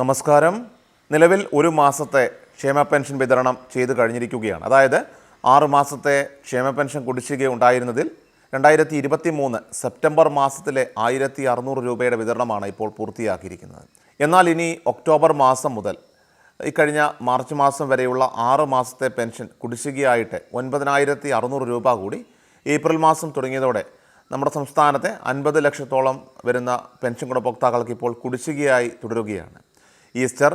നമസ്കാരം. നിലവിൽ ഒരു മാസത്തെ ക്ഷേമ പെൻഷൻ വിതരണം ചെയ്തു കഴിഞ്ഞിരിക്കുകയാണ്. അതായത് ആറ് മാസത്തെ ക്ഷേമ പെൻഷൻ കുടിശ്ശിക ഉണ്ടായിരുന്നതിൽ രണ്ടായിരത്തി ഇരുപത്തി മൂന്ന് സെപ്റ്റംബർ മാസത്തിലെ ആയിരത്തി അറുന്നൂറ് രൂപയുടെ വിതരണമാണ് ഇപ്പോൾ പൂർത്തിയാക്കിയിരിക്കുന്നത്. എന്നാൽ ഇനി ഒക്ടോബർ മാസം മുതൽ ഇക്കഴിഞ്ഞ മാർച്ച് മാസം വരെയുള്ള ആറ് മാസത്തെ പെൻഷൻ കുടിശ്ശികയായിട്ട് ഒൻപതിനായിരത്തി അറുന്നൂറ് രൂപ കൂടി ഏപ്രിൽ മാസം തുടങ്ങിയതോടെ നമ്മുടെ സംസ്ഥാനത്തെ അൻപത് ലക്ഷത്തോളം വരുന്ന പെൻഷൻ ഗുണഭോക്താക്കൾക്ക് ഇപ്പോൾ കുടിശ്ശികയായി തുടരുകയാണ്. ഈസ്റ്റർ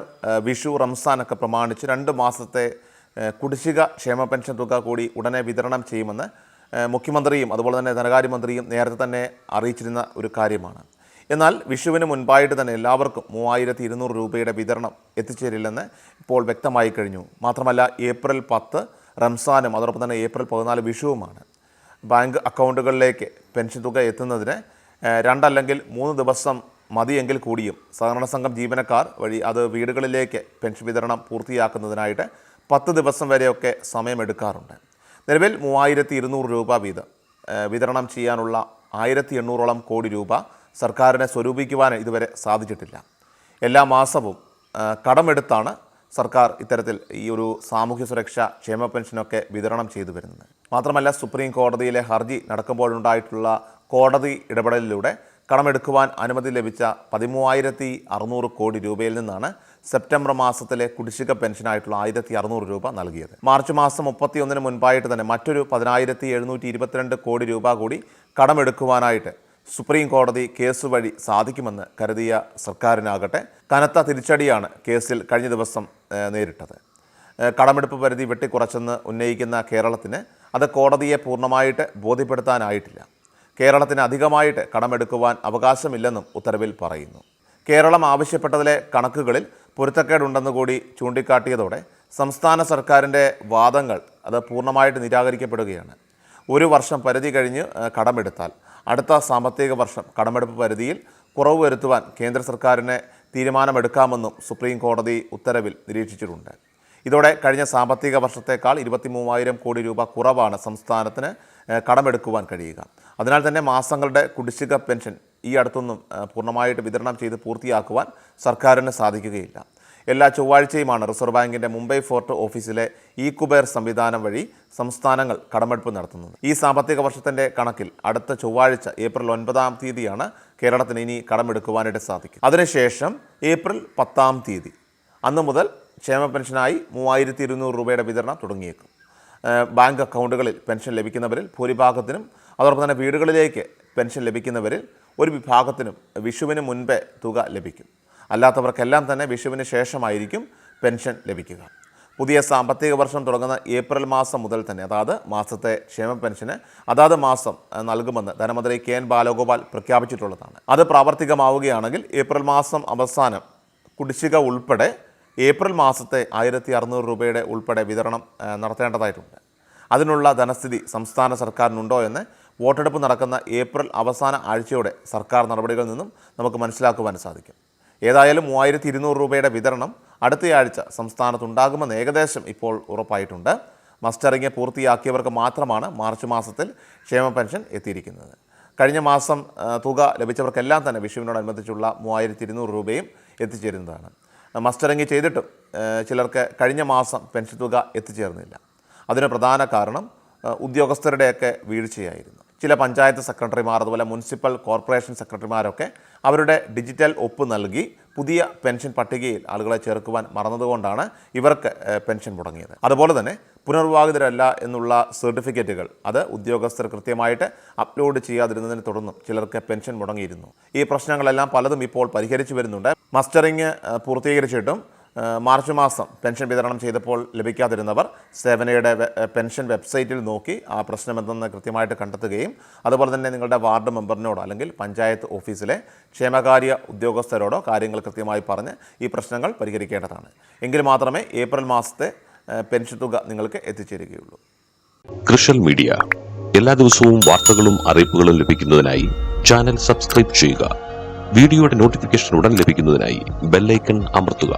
വിഷു റംസാനൊക്കെ പ്രമാണിച്ച് രണ്ട് മാസത്തെ കുടിശ്ശിക ക്ഷേമ പെൻഷൻ തുക കൂടി ഉടനെ വിതരണം ചെയ്യുമെന്ന് മുഖ്യമന്ത്രിയും അതുപോലെ തന്നെ ധനകാര്യമന്ത്രിയും നേരത്തെ തന്നെ അറിയിച്ചിരുന്ന ഒരു കാര്യമാണ്. എന്നാൽ വിഷുവിന് മുൻപായിട്ട് തന്നെ എല്ലാവർക്കും മൂവായിരത്തി ഇരുന്നൂറ് രൂപയുടെ വിതരണം എത്തിച്ചേരില്ലെന്ന് ഇപ്പോൾ വ്യക്തമായി കഴിഞ്ഞു. മാത്രമല്ല ഏപ്രിൽ പത്ത് റംസാനും അതോടൊപ്പം തന്നെ ഏപ്രിൽ പതിനാല് വിഷുവുമാണ്. ബാങ്ക് അക്കൗണ്ടുകളിലേക്ക് പെൻഷൻ തുക എത്തുന്നതിന് രണ്ടല്ലെങ്കിൽ മൂന്ന് ദിവസം മതിയെങ്കിൽ കൂടിയും സഹകരണ സംഘം ജീവനക്കാർ വഴി അത് വീടുകളിലേക്ക് പെൻഷൻ വിതരണം പൂർത്തിയാക്കുന്നതിനായിട്ട് പത്ത് ദിവസം വരെയൊക്കെ സമയമെടുക്കാറുണ്ട്. നിലവിൽ മൂവായിരത്തി ഇരുന്നൂറ് രൂപ വീതം വിതരണം ചെയ്യാനുള്ള ആയിരത്തി എണ്ണൂറോളം കോടി രൂപ സർക്കാരിനെ സ്വരൂപിക്കുവാൻ ഇതുവരെ സാധിച്ചിട്ടില്ല. എല്ലാ മാസവും കടമെടുത്താണ് സർക്കാർ ഇത്തരത്തിൽ ഈ ഒരു സാമൂഹ്യ സുരക്ഷ ക്ഷേമ പെൻഷനൊക്കെ വിതരണം ചെയ്തു വരുന്നത്. മാത്രമല്ല സുപ്രീം കോടതിയിലെ ഹർജി നടക്കുമ്പോഴുണ്ടായിട്ടുള്ള കോടതി ഇടപെടലിലൂടെ കടമെടുക്കുവാൻ അനുമതി ലഭിച്ച പതിമൂവായിരത്തി അറുന്നൂറ് കോടി രൂപയിൽ നിന്നാണ് സെപ്റ്റംബർ മാസത്തിലെ കുടിശ്ശിക പെൻഷനായിട്ടുള്ള ആയിരത്തി അറുന്നൂറ് രൂപ നൽകിയത്. മാർച്ച് മാസം മുപ്പത്തിയൊന്നിന് മുൻപായിട്ട് തന്നെ മറ്റൊരു പതിനായിരത്തി എഴുന്നൂറ്റി ഇരുപത്തിരണ്ട് കോടി രൂപ കൂടി കടമെടുക്കുവാനായിട്ട് സുപ്രീം കോടതി കേസ് വഴി സാധിക്കുമെന്ന് കരുതിയ സർക്കാരിനാകട്ടെ കനത്ത തിരിച്ചടിയാണ് കേസിൽ കഴിഞ്ഞ ദിവസം നേരിട്ടത്. കടമെടുപ്പ് പരിധി വെട്ടിക്കുറച്ചെന്ന് ഉന്നയിക്കുന്ന കേരളത്തിന് അത് കോടതിയെ പൂർണമായിട്ട് ബോധ്യപ്പെടുത്താനായിട്ടില്ല. കേരളത്തിന് അധികമായിട്ട് കടമെടുക്കുവാൻ അവകാശമില്ലെന്നും ഉത്തരവിൽ പറയുന്നു. കേരളം ആവശ്യപ്പെട്ടതിലെ കണക്കുകളിൽ പൊരുത്തക്കേടുണ്ടെന്ന് കൂടി ചൂണ്ടിക്കാട്ടിയതോടെ സംസ്ഥാന സർക്കാരിന്റെ വാദങ്ങൾ അത് പൂർണമായിട്ട് നിരാകരിക്കപ്പെടുകയാണ്. ഒരു വർഷം പരിധി കഴിഞ്ഞ് കടമെടുത്താൽ അടുത്ത സാമ്പത്തിക വർഷം കടമെടുപ്പ് പരിധിയിൽ കുറവ് വരുത്തുവാൻ കേന്ദ്ര സർക്കാരിനെ തീരുമാനമെടുക്കാമെന്നും സുപ്രീം കോടതി ഉത്തരവിൽ നിരീക്ഷിച്ചിട്ടുണ്ട്. ഇതോടെ കഴിഞ്ഞ സാമ്പത്തിക വർഷത്തേക്കാൾ ഇരുപത്തി മൂവായിരം കോടി രൂപ കുറവാണ് സംസ്ഥാനത്തിന് കടമെടുക്കുവാൻ കഴിയുക. അതിനാൽ തന്നെ മാസങ്ങളുടെ കുടിശ്ശിക പെൻഷൻ ഈ അടുത്തൊന്നും പൂർണമായിട്ട് വിതരണം ചെയ്ത് പൂർത്തിയാക്കുവാൻ സർക്കാരിന് സാധിക്കുകയില്ല. എല്ലാ ചൊവ്വാഴ്ചയുമാണ് റിസർവ് ബാങ്കിന്റെ മുംബൈ ഫോർട്ട് ഓഫീസിലെ ഇ കുബേർ സംവിധാനം വഴി സംസ്ഥാനങ്ങൾ കടമെടുപ്പ് നടത്തുന്നത്. ഈ സാമ്പത്തിക വർഷത്തിന്റെ കണക്കിൽ അടുത്ത ചൊവ്വാഴ്ച ഏപ്രിൽ ഒൻപതാം തീയതിയാണ് കേരളത്തിന് ഇനി കടമെടുക്കുവാനായിട്ട് സാധിക്കും അതിനുശേഷം ഏപ്രിൽ പത്താം തീയതി അന്ന് മുതൽ ക്ഷേമ പെൻഷനായി മൂവായിരത്തി ഇരുന്നൂറ് രൂപയുടെ വിതരണം തുടങ്ങിയേക്കും. ബാങ്ക് അക്കൗണ്ടുകളിൽ പെൻഷൻ ലഭിക്കുന്നവരിൽ ഭൂരിഭാഗത്തിനും അതോടൊപ്പം തന്നെ വീടുകളിലേക്ക് പെൻഷൻ ലഭിക്കുന്നവരിൽ ഒരു വിഭാഗത്തിനും വിഷുവിന് മുൻപേ തുക ലഭിക്കും. അല്ലാത്തവർക്കെല്ലാം തന്നെ വിഷുവിന് ശേഷമായിരിക്കും പെൻഷൻ ലഭിക്കുക. പുതിയ സാമ്പത്തിക വർഷം തുടങ്ങുന്ന ഏപ്രിൽ മാസം മുതൽ തന്നെ അതായത് മാസത്തെ ക്ഷേമ പെൻഷന് അതാത് മാസം നൽകുമെന്ന് ധനമന്ത്രി കെ എൻ ബാലഗോപാൽ പ്രഖ്യാപിച്ചിട്ടുള്ളതാണ്. അത് പ്രാവർത്തികമാവുകയാണെങ്കിൽ ഏപ്രിൽ മാസം അവസാനം കുടിശ്ശിക ഉൾപ്പെടെ ഏപ്രിൽ മാസത്തെ ആയിരത്തി അറുന്നൂറ് രൂപയുടെ ഉൾപ്പെടെ വിതരണം നടത്തേണ്ടതായിട്ടുണ്ട്. അതിനുള്ള ധനസ്ഥിതി സംസ്ഥാന സർക്കാരിനുണ്ടോ എന്ന് വോട്ടെടുപ്പ് നടക്കുന്ന ഏപ്രിൽ അവസാന ആഴ്ചയോടെ സർക്കാർ നടപടികളിൽ നിന്നും നമുക്ക് മനസ്സിലാക്കുവാൻ സാധിക്കും. ഏതായാലും മൂവായിരത്തി ഇരുന്നൂറ് രൂപയുടെ വിതരണം അടുത്തയാഴ്ച സംസ്ഥാനത്തുണ്ടാകുമെന്ന് ഏകദേശം ഇപ്പോൾ ഉറപ്പായിട്ടുണ്ട്. മസ്റ്ററിങ് പൂർത്തിയാക്കിയവർക്ക് മാത്രമാണ് മാർച്ച് മാസത്തിൽ ക്ഷേമ പെൻഷൻ എത്തിയിരിക്കുന്നത്. കഴിഞ്ഞ മാസം തുക ലഭിച്ചവർക്കെല്ലാം തന്നെ വിഷുവിനോടനുബന്ധിച്ചുള്ള മൂവായിരത്തി ഇരുന്നൂറ് രൂപയും എത്തിച്ചേരുന്നതാണ്. മസ്റ്ററിങ് ചെയ്തിട്ടും ചിലർക്ക് കഴിഞ്ഞ മാസം പെൻഷൻ തുക എത്തിച്ചേർന്നില്ല. അതിന് പ്രധാന കാരണം ഉദ്യോഗസ്ഥരുടെയൊക്കെ വീഴ്ചയായിരുന്നു. ചില പഞ്ചായത്ത് സെക്രട്ടറിമാർ അതുപോലെ മുനിസിപ്പൽ കോർപ്പറേഷൻ സെക്രട്ടറിമാരൊക്കെ അവരുടെ ഡിജിറ്റൽ ഒപ്പ് നൽകി പുതിയ പെൻഷൻ പട്ടികയിൽ ആളുകളെ ചേർക്കുവാൻ മറന്നതുകൊണ്ടാണ് ഇവർക്ക് പെൻഷൻ മുടങ്ങിയത്. അതുപോലെ തന്നെ പുനർവിവാഹിതരല്ല എന്നുള്ള സർട്ടിഫിക്കറ്റുകൾ അത് ഉദ്യോഗസ്ഥർ കൃത്യമായിട്ട് അപ്ലോഡ് ചെയ്യാതിരുന്നതിനെ തുടർന്നും ചിലർക്ക് പെൻഷൻ മുടങ്ങിയിരുന്നു. ഈ പ്രശ്നങ്ങളെല്ലാം പലതും ഇപ്പോൾ പരിഹരിച്ചു വരുന്നുണ്ട്. മസ്റ്ററിങ് പൂർത്തീകരിച്ചിട്ടും മാർച്ച് മാസം പെൻഷൻ വിതരണം ചെയ്തപ്പോൾ ലഭിക്കാതിരുന്നവർ സേവനയുടെ പെൻഷൻ വെബ്സൈറ്റിൽ നോക്കി ആ പ്രശ്നം എന്തെന്ന് കൃത്യമായിട്ട് കണ്ടെത്തുകയും അതുപോലെ തന്നെ നിങ്ങളുടെ വാർഡ് മെമ്പറിനോടോ അല്ലെങ്കിൽ പഞ്ചായത്ത് ഓഫീസിലെ ക്ഷേമകാര്യ ഉദ്യോഗസ്ഥരോടോ കാര്യങ്ങൾ കൃത്യമായി പറഞ്ഞ് ഈ പ്രശ്നങ്ങൾ പരിഹരിക്കേണ്ടതാണ്. എങ്കിൽ മാത്രമേ ഏപ്രിൽ മാസത്തെ പെൻഷൻ തുക നിങ്ങൾക്ക് എത്തിച്ചേരുകയുള്ളൂ. കൃഷൽ മീഡിയ. എല്ലാ ദിവസവും വാർത്തകളും അറിയിപ്പുകളും ലഭിക്കുന്നതിനായി ചാനൽ സബ്സ്ക്രൈബ് ചെയ്യുക. വീഡിയോയുടെ നോട്ടിഫിക്കേഷൻ ഉടൻ ലഭിക്കുന്നതിനായി ബെല്ലൈക്കൺ അമർത്തുക.